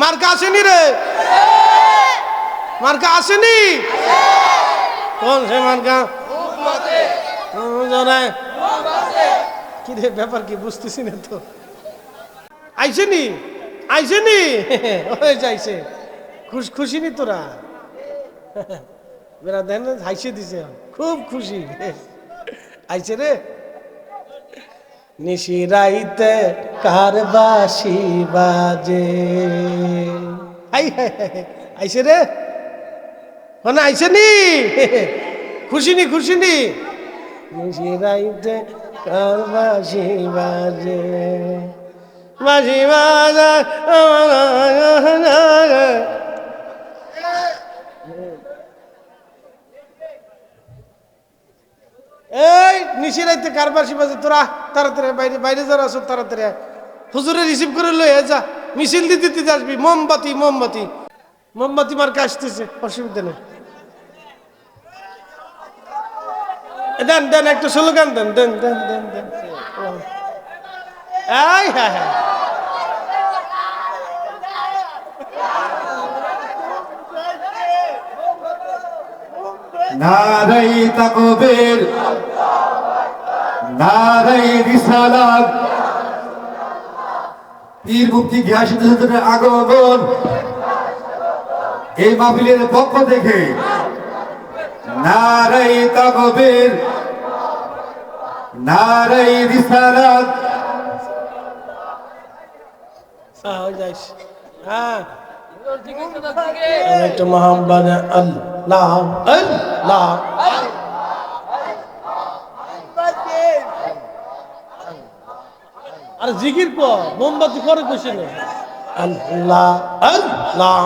মার্কা আসেনি রে? মার্কা আসেনি? কোন সে মার্কা? কি রে ব্যাপার কি বুঝতেছি না তো? আইসেনি? আইসেনি? ওই যাইছে। খুশ খুশি নি তোরা? বেড়া দেন হাইসে দিছে। খুব খুশি। আইছে রে? নিশিরাইতে কার বাসি বাজে। আই। আইছে রে? মানে আইছে নি? খুশি নি খুশি নি? নিশিরাইতে কার বাসি বাজে। বাসি বাজা এই, নিশিরাইতে কার বাসি বাজে তোরা? তাড়াতাড়ি বাইরে বাইরে যারা আছো তাড়াতাড়ি হুজুরে রিসিভ করে লই যা। মিছিল দিতে দিতে আসবি মোমবাতি মোমবাতি। মোমবাতি মার্কা আসতেছে, অসুবিধা নেই। দেন দেন, একটা স্লোগান দেন দেন দেন দেন দেন। এই হ্যাঁ হ্যাঁ। নারাই তাকবীর। নারাই রিসালাত পীর মুক্তি হুজুরের আগমন। এই মাহফিলের পক্ষ থেকে নারাই তাকবীর নারাই রিসালাত হ্যাঁ হয়ে। একটু মোহাম্মদ আল্লাহ আল্লাহ। আর জিকির ক মোমবাতি করে কইছে না আল্লাহ আল্লাহ।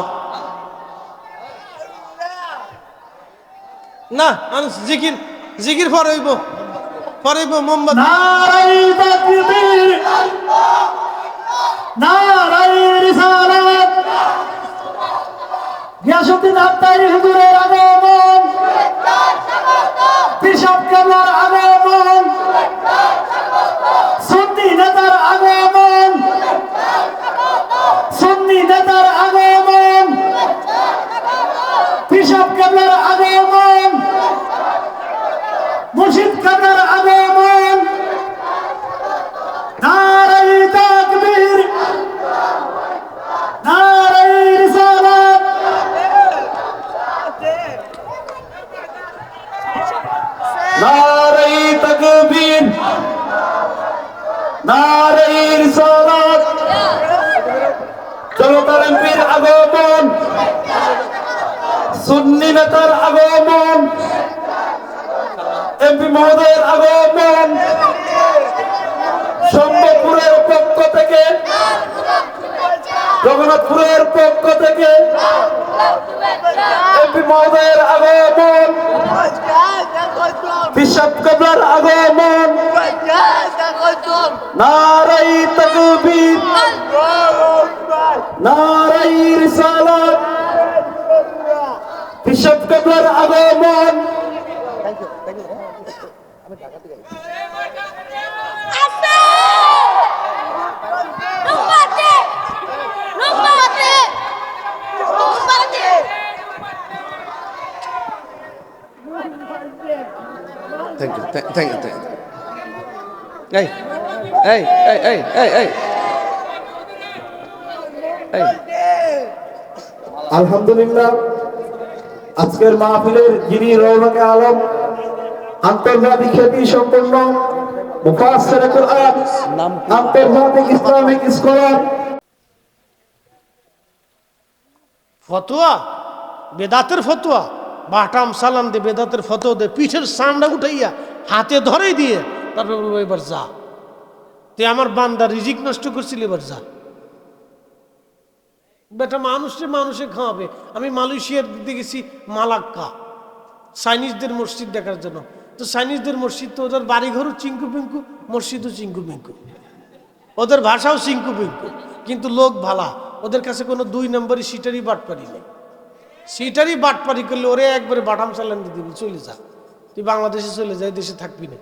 না আনস জিকির জিকির ফরাইব ফরাইব মোমবাতি। নারাই তাকবীর নারাই রিসালাত। গিয়াসউদ্দিন আত্মারি হুজুরের আগমন। বিশপ কেবলার আগমন সুন্নি নেতার আগমন নেতার আগমন কৃষক কেবলার আগমন মুর্শিদ কেবলার আগমন নারাই তাকবীর নারাই রিসালাত নারাই তাকবীর নারাই রিসালাত জনতার এমপির আগমন সুন্নি নেতার আগমন। এমপি মহোদয়ের আগমন। সম্ভবপুরের পক্ষ থেকে, জগন্নাথপুরের পক্ষ থেকে, এমপি মহোদয়ের আগমন। বিশপ কবলার আগমন। নারাই তকবীর। নারাই রিসালাত বিশপ কবলার আগমন Thank you, thank, thank you, thank you. Hey, hey, hey, hey, hey, hey. Hey. আলহামদুলিল্লাহ আজকের মাহফিলের যিনি রৌনকে আলম, আন্তর্জাতিক খ্যাতি সম্পন্ন আন্তর্জাতিক ইসলামিক স্কলার। ফতোয়া? বেদাতের ফতোয়া? বাটাম সালাম দে, বেদাতের ফতোয়া দে, পিঠের সামটা উঠাইয়া হাতে ধরেই দিয়ে, তারপর এবার যা। তুই আমার বান্দা রিজিক নষ্ট করছিলি, এবার যা। বেটা মানুষে মানুষে খাওয়াবে। আমি মালয়েশিয়ার দিকে গেছি, মালাক্কা। চাইনিজদের মসজিদ দেখার জন্য। তো চাইনিজদের মসজিদ তো ওদের বাড়িঘরও চিঙ্কু পিঙ্কু মসজিদও চিঙ্কু পিঙ্কু ওদের ভাষাও চিঙ্কু পিঙ্কু কিন্তু লোক ভালা। ওদের কাছে কোনো দুই নম্বরই সিটারই বাটপারি নেই। সিটারই বাটপারি করলে ওরে একবারে বাটাম চালান দিয়ে দিবি, চলে যা। তুই বাংলাদেশে চলে যায় দেশে থাকবি না।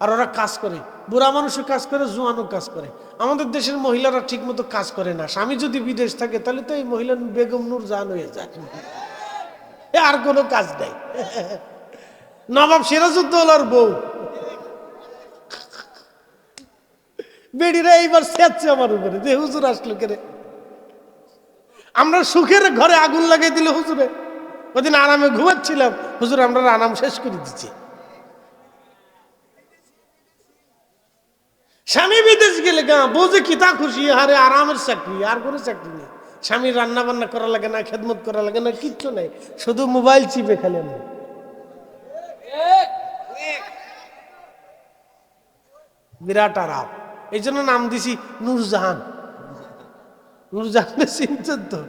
আর ওরা কাজ করে। বুড়া মানুষও কাজ করে, জোয়ানও কাজ করে। আমাদের দেশের মহিলারা ঠিক মতো কাজ করে না। স্বামী যদি বিদেশ থাকে, তাহলে তো এই মহিলা বেগম নূর জান হয়ে যায়। আর কোনো কাজ নাই। নবাব সিরাজউদ্দৌলার বউ। বেডিরা এইবার সেচ্ছে আমার উপরে। যে হুজুর আসলো কেরে? আমরা সুখের ঘরে আগুন লাগাই দিল হুজুরে। ওদিন আরামে ঘুমাচ্ছিলাম। হুজুর, আমরা আরাম শেষ করে দিচ্ছি। স্বামী বিদেশ গেলে গা, বোঝে কি তা খুশি? আরে আরামের চাকরি, আর কোনো চাকরি নেই। স্বামী রান্না বান্না করা লাগে না, খেদমত করা লাগে না, কিচ্ছু নাই। শুধু মোবাইল চিপে খেলে আমরা বিরাট আরাম। এই জন্য নাম দিছি নূরজাহান। নূরজাহানের চিনতেন তো।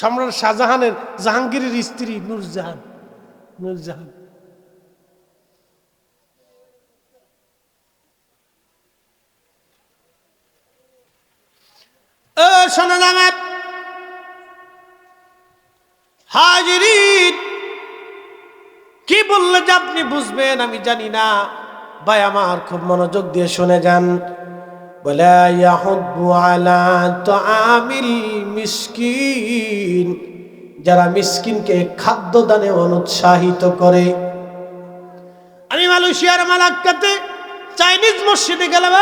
সম্রাট শাহজাহানের জাহাঙ্গীরের স্ত্রী নূরজাহান। নূরজাহান। ও শোনো নামের হাজিরিন, কি বললে যে আপনি বুঝবেন আমি জানি না। ভাই, আমার খুব মনোযোগ দিয়ে শুনে যান। বলে মিসকিন। যারা মিসকিনকে খাদ্য দানে অনুৎসাহিত করে। আমি মালয়েশিয়ার মালাক্কাতে চাইনিজ মসজিদে গেলাম!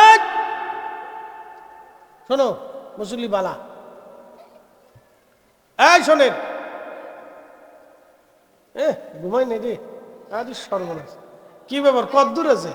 শোনো মুসল্লি বালা। এই শোনেন। এ ঘুমাই নেই রে। আরে সর্বনাশ। কি ব্যাপার, কত দূর আছে?